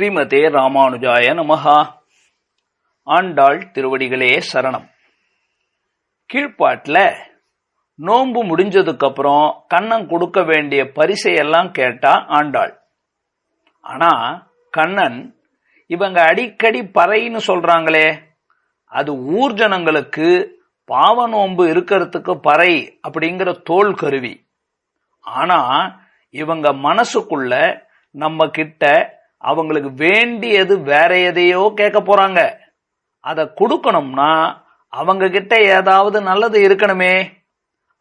ஸ்ரீமதே ராமானுஜாய நமஹா. ஆண்டாள் திருவடிகளே சரணம். கீழ்ப்பாட்டில் நோன்பு முடிஞ்சதுக்கப்புறம் கண்ணன் கொடுக்க வேண்டிய பரிசையெல்லாம் கேட்டா ஆண்டாள். ஆனா கண்ணன் இவங்க அடிக்கடி பறைன்னு சொல்றாங்களே அது ஊர் ஜனங்களுக்கு பாவ நோன்பு இருக்கிறதுக்கு பறை அப்படிங்கிற தோல் கருவி. ஆனா இவங்க மனசுக்குள்ள நம்ம கிட்ட அவங்களுக்கு வேண்டியது வேற எதையோ கேட்க போறாங்க. அதை கொடுக்கணும்னா அவங்க கிட்ட ஏதாவது நல்லது இருக்கணுமே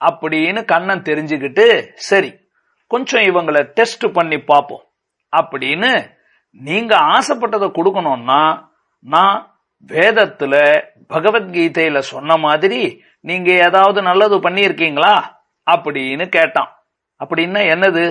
அப்படின்னு கண்ணன் தெரிஞ்சுக்கிட்டு சரி கொஞ்சம் இவங்களை டெஸ்ட் பண்ணி பார்ப்போம் அப்படின்னு நீங்க ஆசைப்பட்டதை கொடுக்கணும்னா நான் வேதத்துல பகவத்கீதையில சொன்ன மாதிரி நீங்க ஏதாவது நல்லது பண்ணியிருக்கீங்களா அப்படின்னு கேட்டான். அப்படின்னா என்னது?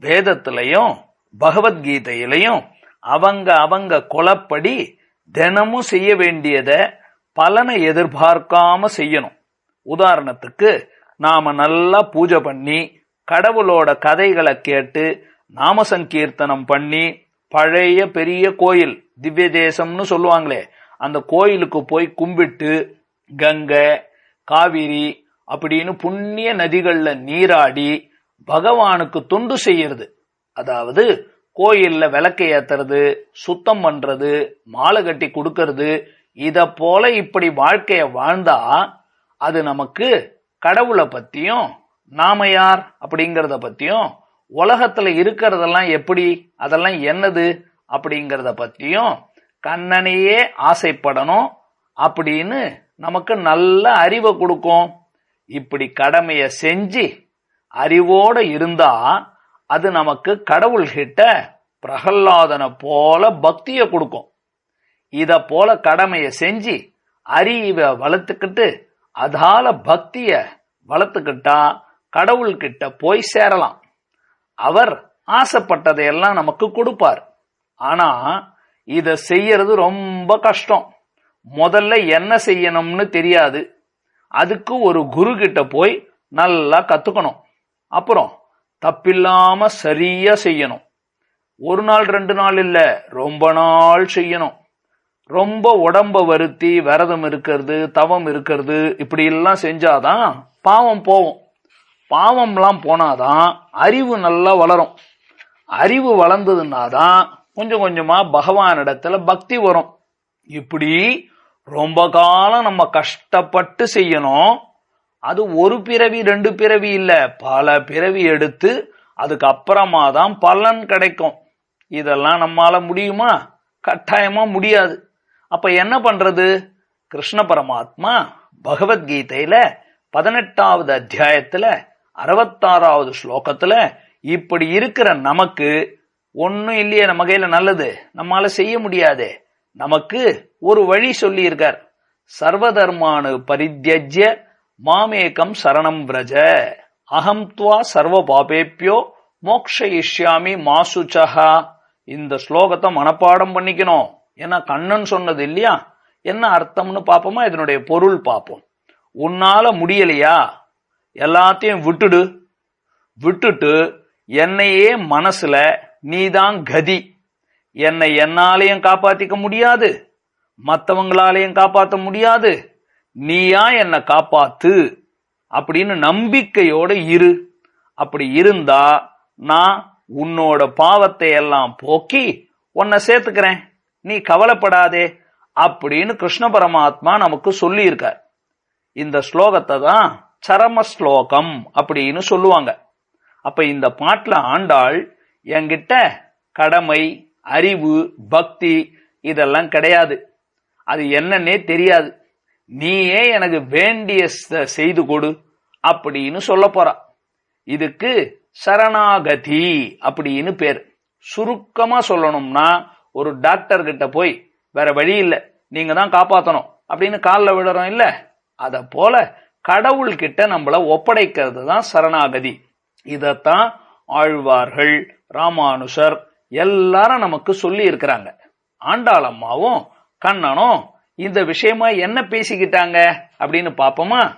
வேதத்திலையும் பகவத்கீதையிலையும் அவங்க அவங்க கொலப்படி தினமும் செய்ய வேண்டியத பலனை எதிர்பார்க்காம செய்யணும். உதாரணத்துக்கு நாம நல்லா பூஜை பண்ணி கடவுளோட கதைகளை கேட்டு நாம சங்கீர்த்தனம் பண்ணி பழைய பெரிய கோயில் திவ்ய தேசம்னு சொல்லுவாங்களே அந்த கோயிலுக்கு போய் கும்பிட்டு கங்கை காவிரி அப்படின்னு புண்ணிய நதிகள்ல நீராடி பகவானுக்கு தொண்டு செய்யறது. அதாவது கோயில்ல விளக்கு ஏத்துறது சுத்தம் பண்றது மாலை கட்டி கொடுக்கறது இத போல இப்படி வாழ்க்கைய வாழ்ந்தா அது நமக்கு கடவுளை பத்தியும் நாம யார் அப்படிங்கறத பத்தியும் உலகத்துல இருக்கிறதெல்லாம் எப்படி அதெல்லாம் என்னது அப்படிங்கறத பத்தியும் கண்ணனையே ஆசைப்படணும் அப்படின்னு நமக்கு நல்ல அறிவை கொடுக்கும். இப்படி கடமைய செஞ்சு அறிவோட இருந்தா அது நமக்கு கடவுள்கிட்ட பிரகல்லாதனை போல பக்திய கொடுக்கும். இத போல கடமையை செஞ்சு அறிவை வளர்த்துக்கிட்டு அதால பக்திய வளர்த்துக்கிட்டா கடவுள்கிட்ட போய் சேரலாம். அவர் ஆசைப்பட்டதையெல்லாம் நமக்கு கொடுப்பார். ஆனா இத செய்யறது ரொம்ப கஷ்டம். முதல்ல என்ன செய்யணும்னு தெரியாது. அதுக்கு ஒரு குரு கிட்ட போய் நல்லா கத்துக்கணும். அப்புறம் தப்பில்லாம சரியா செய்யணும். ஒரு நாள் ரெண்டு நாள் இல்ல ரொம்ப நாள் செய்யணும். ரொம்ப உடம்ப வருத்தி விரதம் இருக்கிறது தவம் இருக்கிறது இப்படி எல்லாம் செஞ்சாதான் பாவம் போகும். பாவம்லாம் போனாதான் அறிவு நல்லா வளரும். அறிவு வளர்ந்ததுன்னா தான் கொஞ்சம் கொஞ்சமா பகவானிடத்துல பக்தி வரும். இப்படி ரொம்ப காலம் நம்ம கஷ்டப்பட்டு செய்யணும். அது ஒரு பிறவி ரெண்டு பிறவி இல்ல. பல பிறவி எடுத்து அதுக்கு அப்புறமா தான் பலன் கிடைக்கும். இதெல்லாம் நம்மால முடியுமா? கட்டாயமா முடியாது. அப்ப என்ன பண்றது? கிருஷ்ண பரமாத்மா பகவத்கீதையில பதினெட்டாவது அத்தியாயத்துல அறுபத்தாறாவது ஸ்லோகத்துல இப்படி இருக்கிற நமக்கு ஒன்னும் இல்லையே நம்ம கையில நல்லது. நம்மால செய்ய முடியாதே. நமக்கு ஒரு வழி சொல்லி இருக்கார் சர்வதர்மானு பரித்தியஜ்ய மாமேகம் சரணம் விரஜ. அகம் துவா சர்வ பாபேப்பியோ மோக்ஷயிஷ்யாமி மாசுச்சஹா. இந்த ஸ்லோகத்தை மனப்பாடம் பண்ணிக்கணும். ஏன்னா கண்ணன் சொன்னது இல்லையா? என்ன அர்த்தம்னு பார்ப்போமா? இதனுடைய பொருள் பார்ப்போம். உன்னால முடியலையா? எல்லாத்தையும் விட்டுடு. விட்டுட்டு என்னையே மனசுல நீதான் கதி. என்னை என்னாலையும் காப்பாத்திக்க முடியாது. மற்றவங்களாலையும் காப்பாற்ற முடியாது. நீயா என்னை காப்பாத்து அப்படின்னு நம்பிக்கையோட இரு. அப்படி இருந்தா நான் உன்னோட பாவத்தை எல்லாம் போக்கி உன்னை சேர்த்துக்கிறேன். நீ கவலைப்படாதே அப்படின்னு கிருஷ்ண பரமாத்மா நமக்கு சொல்லி இருக்கார் இந்த ஸ்லோகத்தை தான் சரம ஸ்லோகம் அப்படின்னு சொல்லுவாங்க. அப்ப இந்த பாட்டில் ஆண்டாள் என்கிட்ட கடமை அறிவு பக்தி இதெல்லாம் கிடையாது. அது என்னன்னே தெரியாது. நீயே எனக்கு வேண்டிய செய்து கொடு அப்படின்னு சொல்ல போறா. இதுக்கு சரணாகதி அப்படின்னு பேர். சுருக்கமா சொல்லணும்னா ஒரு டாக்டர் கிட்ட போய் வேற வழி இல்லை நீங்க தான் காப்பாத்தணும் அப்படின்னு காலில் விடுறோம் இல்ல? அத போல கடவுள் கிட்ட நம்மள ஒப்படைக்கிறது தான் சரணாகதி. இதத்தான் ஆழ்வார்கள் ராமானுஷர் எல்லாரும் நமக்கு சொல்லி இருக்கிறாங்க. ஆண்டாளம்மாவும் கண்ணனும் இந்த விஷயமா என்ன பேசிக்கிட்டாங்க அப்படின்னு பாப்போமா?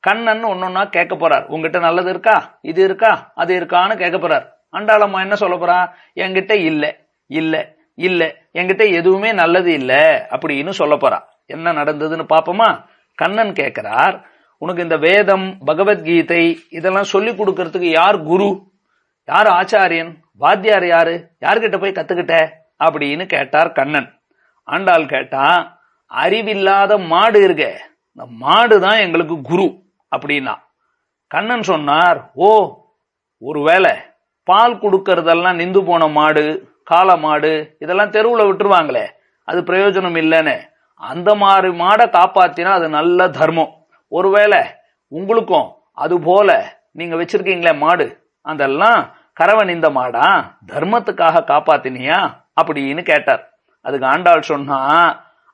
கண்ணன் ஒன்னொன்னா கேட்க போறார். உங்ககிட்ட நல்லது இருக்கா? இது இருக்கா? அது இருக்கான்னு கேட்க போறார். அண்டாளம்மா என்ன சொல்ல போறா? என்கிட்ட இல்ல. இல்ல. இல்ல. என்கிட்ட எதுவுமே நல்லது இல்ல அப்படின்னு சொல்ல போறா. என்ன நடந்ததுன்னு பாப்போமா? கண்ணன் கேட்கிறார் உனக்கு இந்த வேதம் பகவத்கீதை இதெல்லாம் சொல்லி கொடுக்கறதுக்கு யார் குரு? யார் ஆச்சாரியன்? வாத்தியார் யாரு? யார்கிட்ட போய் கத்துக்கிட்ட? அப்படின்னு கேட்டார் கண்ணன். ஆண்டாள் கேட்டான் அறிவில்லாத மாடு இருக்க. இந்த மாடு தான் எங்களுக்கு குரு அப்படின்னா. கண்ணன் சொன்னார் ஓ ஒருவேளை பால் கொடுக்கறதெல்லாம் நிந்து போன மாடு காளை மாடு இதெல்லாம் தெருவில் விட்டுருவாங்களே அது பிரயோஜனம் இல்லைன்னு. அந்த மாதிரி மாடை காப்பாத்தினா அது நல்ல தர்மம். ஒருவேளை உங்களுக்கும் அது போல நீங்க வச்சிருக்கீங்களே மாடு அதெல்லாம் கரவன் இந்த மாடா தர்மத்துக்காக காப்பாத்தினியா? அப்படின்னு கேட்டார். அதுக்கு ஆண்டாள் சொன்னா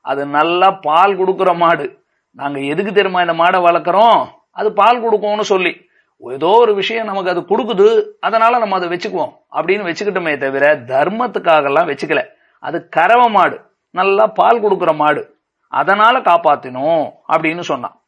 அது நல்லா பால் கொடுக்குற மாடு. நாங்க எதுக்கு தெரியுமா இந்த மாடை வளர்க்குறோம்? அது பால் கொடுக்கும்னு சொல்லி. ஏதோ ஒரு விஷயம் நமக்கு அது கொடுக்குது அதனால நம்ம அதை வச்சுக்குவோம். அப்படின்னு வச்சுக்கிட்டோமே தவிர தர்மத்துக்காக எல்லாம் வச்சுக்கல. அது கறவை மாடு. நல்லா பால் கொடுக்குற மாடு. அதனால காப்பாத்தினோம் அப்படின்னு சொன்னான்.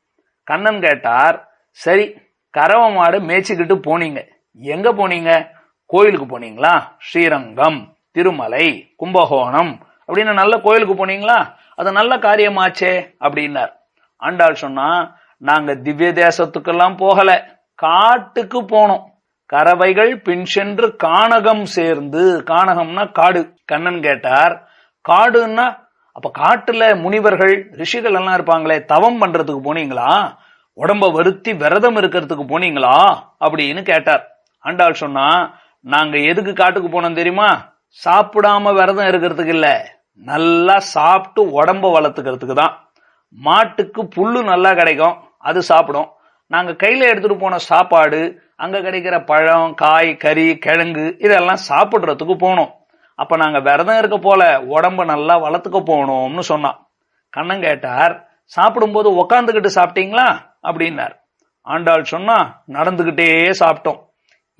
கண்ணன் கேட்டார் சரி கறவை மாடு மேய்ச்சிக்கிட்டு போனீங்க. எங்க போனீங்க? கோயிலுக்கு போனீங்களா? ஸ்ரீரங்கம் திருமலை கும்பகோணம். அப்படின்னு நல்ல கோயிலுக்கு போனீங்களா? அது நல்ல காரியமாச்சே அப்படின்னார். ஆண்டாள் சொன்னா நாங்க திவ்ய தேசத்துக்கெல்லாம் போகல காட்டுக்கு போனோம். கறவைகள் பின் சென்று கானகம் சேர்ந்து கானகம்னா காடு. கண்ணன் கேட்டார் காடுன்னா அப்ப காட்டுல முனிவர்கள் ரிஷிகள் எல்லாம் இருப்பாங்களே தவம் பண்றதுக்கு போனீங்களா? உடம்ப வருத்தி விரதம் இருக்கிறதுக்கு போனீங்களா? அப்படின்னு கேட்டார். ஆண்டாள் சொன்னா நாங்க எதுக்கு காட்டுக்கு போனோம் தெரியுமா? சாப்பிடாம விரதம் இருக்கிறதுக்கு இல்லை. நல்லா சாப்பிட்டு உடம்ப வளர்த்துக்கிறதுக்கு தான். மாட்டுக்கு புல்லு நல்லா கிடைக்கும் அது சாப்பிடும். நாங்கள் கையில் எடுத்துகிட்டு போன சாப்பாடு அங்கே கிடைக்கிற பழம் காய் கறி கிழங்கு இதெல்லாம் சாப்பிட்றதுக்கு போனோம். அப்போ நாங்கள் விரதம் இருக்க போல உடம்ப நல்லா வளர்த்துக்க போனோம்னு சொன்னான் கண்ணன் கேட்டார் சாப்பிடும்போது உக்காந்துக்கிட்டு சாப்பிட்டீங்களா? அப்படின்னார். ஆண்டாள் சொன்னா நடந்துக்கிட்டே சாப்பிட்டோம்.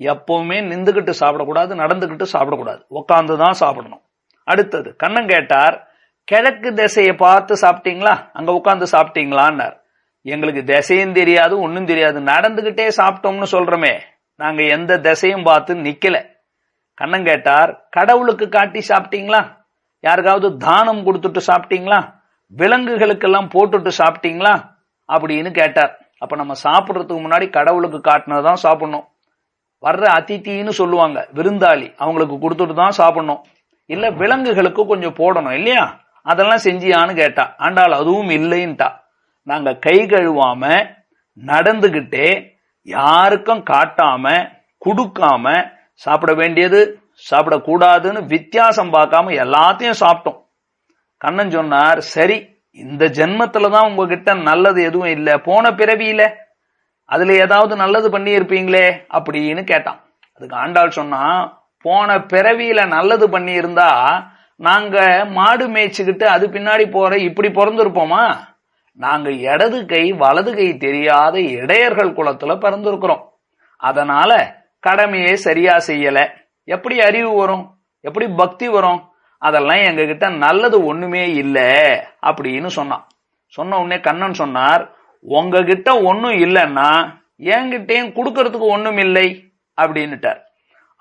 எப்பவுமே நின்றுக்கிட்டு சாப்பிடக்கூடாது நடந்துக்கிட்டு சாப்பிடக்கூடாது. உட்காந்து தான் சாப்பிடணும். அடுத்தது கண்ணன் கேட்டார் கிழக்கு திசையை பார்த்து சாப்பிட்டீங்களா? அங்க உட்காந்து சாப்பிட்டீங்களான்னார். எங்களுக்கு திசையும் தெரியாது ஒன்னும் தெரியாது. நடந்துகிட்டே சாப்பிட்டோம்னு சொல்றோமே. நாங்க எந்த திசையும் பார்த்து நிக்கல. கண்ணன் கேட்டார் கடவுளுக்கு காட்டி சாப்பிட்டீங்களா? யாருக்காவது தானம் கொடுத்துட்டு சாப்பிட்டீங்களா? விலங்குகளுக்கெல்லாம் போட்டுட்டு சாப்பிட்டீங்களா? அப்படின்னு கேட்டார். அப்ப நம்ம சாப்பிடுறதுக்கு முன்னாடி கடவுளுக்கு காட்டினதான் சாப்பிடணும். வர்ற அதித்தின்னு சொல்லுவாங்க விருந்தாளி. அவங்களுக்கு கொடுத்துட்டு தான் சாப்பிடணும். இல்ல விலங்குகளுக்கு கொஞ்சம் போடணும் இல்லையா? அதெல்லாம் செஞ்சியான்னு கேட்டா ஆண்டாள் அதுவும் இல்லைன்ட்டா. நாங்க கை கழுவாம நடந்துகிட்டே யாருக்கும் காட்டாம கொடுக்காம சாப்பிட வேண்டியது சாப்பிடக்கூடாதுன்னு வித்தியாசம் பார்க்காம எல்லாத்தையும் சாப்பிட்டோம். கண்ணன் சொன்னார் சரி இந்த ஜென்மத்துல தான் உங்ககிட்ட நல்லது எதுவும் இல்லை. போன பிறவியில அதுல ஏதாவது நல்லது பண்ணி இருப்பீங்களே அப்படின்னு கேட்டான். அதுக்கு ஆண்டாள் சொன்னா போன பிறவியில நல்லது பண்ணியிருந்தா நாங்க மாடு மேய்ச்சிக்கிட்டு அது பின்னாடி போற இப்படி பிறந்திருப்போமா? நாங்க இடது கை வலது கை தெரியாத இடையர்கள் குளத்துல பிறந்திருக்கிறோம். அதனால கடமையை சரியா செய்யல. எப்படி அறிவு வரும்? எப்படி பக்தி வரும்? அதெல்லாம் எங்ககிட்ட நல்லது ஒண்ணுமே இல்லை அப்படின்னு சொன்னான். சொன்ன உடனே கண்ணன் சொன்னார் உங்ககிட்ட ஒன்றும் இல்லைன்னா என்கிட்டயும் கொடுக்கறதுக்கு ஒண்ணும் இல்லை அப்படின்னுட்டார்.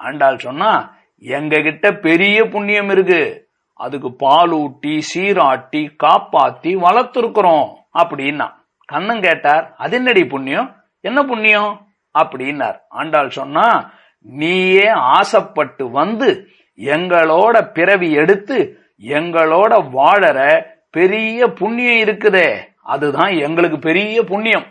ஆண்டாள் சொன்னா எங்க கிட்ட பெரிய புண்ணியம் இருக்கு. அதுக்கு பால் ஊட்டி சீராட்டி காப்பாத்தி வளர்த்துருக்குறோம் அப்படின்னா. கண்ணன் கேட்டார் அது என்னடி புண்ணியம்? என்ன புண்ணியம்? அப்படின்னார். ஆண்டாள் சொன்னா நீயே ஆசைப்பட்டு வந்து எங்களோட பிறவி எடுத்து எங்களோட வாழற பெரிய புண்ணியம் இருக்குதே. அதுதான் எங்களுக்கு பெரிய புண்ணியம்.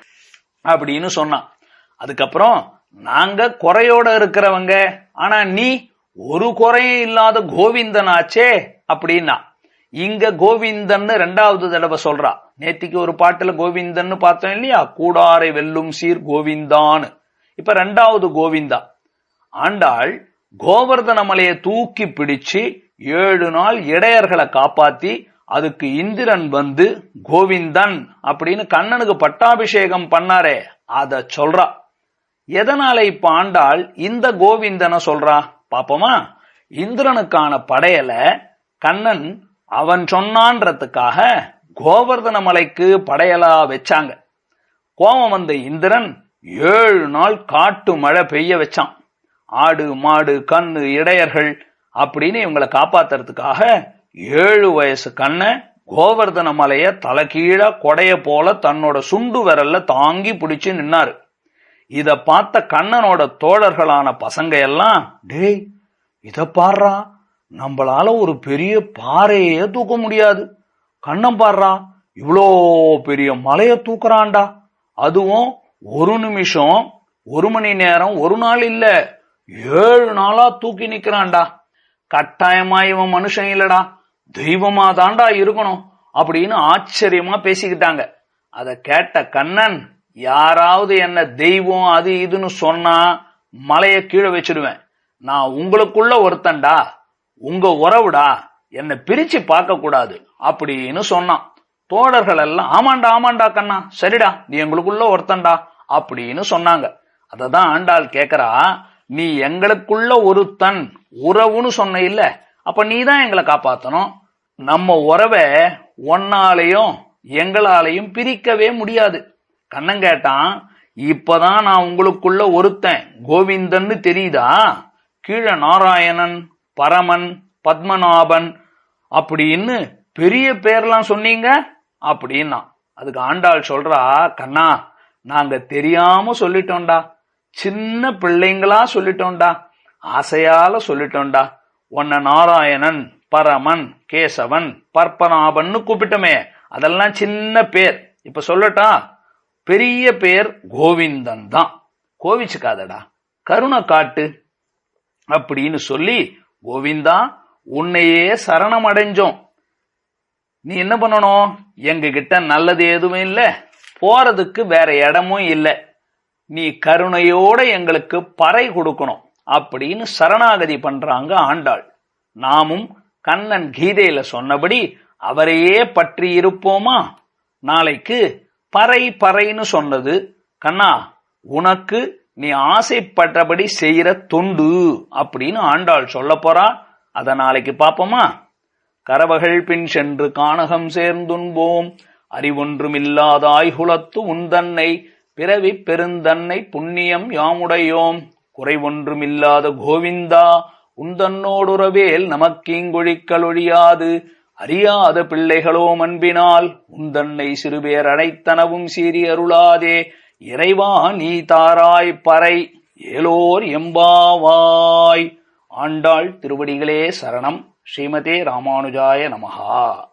அப்படின்னு சொன்னான். அதுக்கப்புறம் நாங்க குறையோட இருக்கிறவங்க. ஆனா நீ ஒரு குறையும் இல்லாத கோவிந்தன் ஆச்சே அப்படின்னா. இங்க கோவிந்தன்னு ரெண்டாவது தடவை சொல்றா. நேத்திக்கு ஒரு பாட்டுல கோவிந்தன்னு பார்த்தோம் இல்லையா? கூடாரை வெல்லும் சீர் கோவிந்தான்னு. இப்ப ரெண்டாவது கோவிந்தா. ஆண்டாள் கோவர்தன மலையை தூக்கி பிடிச்சு ஏழு நாள் இடையர்களை காப்பாத்தி அதுக்கு இந்திரன் வந்து கோவிந்தன் அப்படின்னு கண்ணனுக்கு பட்டாபிஷேகம் பண்ணாரே. அத சொல்றா. எதனால இப்ப ஆண்டாள் இந்த கோவிந்தனை சொல்றா? பாப்போமா இந்திரனுக்கான படையல கண்ணன் அவன் சொன்னான்றதுக்காக கோவர்தன மலைக்கு படையலா வச்சாங்க. கோபம் வந்த இந்திரன் ஏழு நாள் காட்டு மழை பெய்ய வச்சான். ஆடு மாடு கண்ணு இடையர்கள் அப்படின்னு இவங்களை காப்பாத்துறதுக்காக ஏழு வயசு கண்ண கோவர்தன மலைய தலைகீழா கொடைய போல தன்னோட சுண்டு விரல்ல தாங்கி பிடிச்சு நின்னாரு. இத பார்த்த கண்ணனோட தோழர்களான பசங்க எல்லாம் டேய் இத பாடுறா நம்மளால ஒரு பெரிய பாறையே தூக்க முடியாது. கண்ணம் பாடுறா இவ்வளோ பெரிய மலைய தூக்குறான்டா. அதுவும் ஒரு நிமிஷம் ஒரு மணி நேரம் ஒரு நாள் இல்ல. ஏழு நாளா தூக்கி நிக்கிறான்டா. கட்டாயமா இவன் மனுஷன் இல்லடா. தெய்வமா தாண்டா இருக்கணும். அப்படின்னு ஆச்சரியமா பேசிக்கிட்டாங்க. அத கேட்ட கண்ணன் யாராவது என்ன தெய்வம் அது இதுன்னு சொன்னா மலைய கீழே வச்சிடுவேன் நான் உங்களுக்குள்ள ஒருத்தன்டா உங்க உறவுடா என்னை பிரிச்சு பார்க்க கூடாது அப்படின்னு சொன்னான். தோழர்கள் எல்லாம் ஆமாண்டா ஆமாண்டா கண்ணா சரிடா நீ எங்களுக்குள்ள ஒருத்தன்டா அப்படின்னு சொன்னாங்க. அததான் ஆண்டாள் கேக்குறா நீ எங்களுக்குள்ள ஒருத்தன் உறவுன்னு சொன்ன இல்ல அப்ப நீ தான் எங்களை காப்பாத்தணும். நம்ம உறவை ஒன்னாலையும் எங்களாலையும் பிரிக்கவே முடியாது. கண்ணன் கேட்டான் இப்பதான் நான் உங்களுக்குள்ள ஒருத்தன். கோவிந்தன்னு தெரியுதா? கீழே நாராயணன் பரமன் பத்மநாபன் அப்படின்னு பெரிய பேர்லாம் சொன்னீங்க? அப்படின்னா அதுக்கு ஆண்டாள் சொல்றா கண்ணா நாங்க தெரியாம சொல்லிட்டோம்டா. சின்ன பிள்ளைங்களா சொல்லிட்டோம்டா. ஆசையால சொல்லிட்டோம்டா. உன்னை நாராயணன் பரமன் கேசவன் பற்பநாபன்னு கூப்பிட்டோமே. அதெல்லாம் சின்ன பேர். இப்ப சொல்லட்டா? பெரிய பேர் கோவிந்தன் தான். கோவிச்சுக்காதடா. கருணை காட்டு. அப்படின்னு சொல்லி கோவிந்தா உன்னையே சரணம் அடைஞ்சோம் நீ என்ன பண்ணணும்? எங்க கிட்ட நல்லது எதுவும் இல்லை. போறதுக்கு வேற இடமும் இல்லை. நீ கருணையோட எங்களுக்கு பறை கொடுக்கணும் அப்படின்னு சரணாகதி பண்றாங்க ஆண்டாள். நாமும் கண்ணன் கீதையில சொன்னபடி அவரையே பற்றி இருப்போமா? நாளைக்கு பறை பறைன்னு சொன்னது. கண்ணா உனக்கு நீ ஆசைப்பட்டபடி செய்யற தொண்டு அப்படின்னு ஆண்டாள் சொல்ல போறா. அத நாளைக்கு பாப்போமா கரவகள் பின் சென்று கானகம் சேர்ந்துண்போம். அறிவொன்றுமில்லாதாய் குலத்து உந்தன்னை பிறவி பெருந்தன்னை புண்ணியம் யாமுடையோம். குறைவொன்றுமில்லாத கோவிந்தா உந்தன்னோடுறவேல் நமக்கீங்கொழிக்கல் ஒழியாது. அறியாத பிள்ளைகளோ அன்பினால் உந்தன்னை சிறுபேர் அனைத்தனவும் சீறி அருளாதே இறைவா நீ தாராய் பறை ஏலோர் எம்பாவாய். ஆண்டாள் திருவடிகளே சரணம். ஸ்ரீமதே ராமானுஜாய நமகா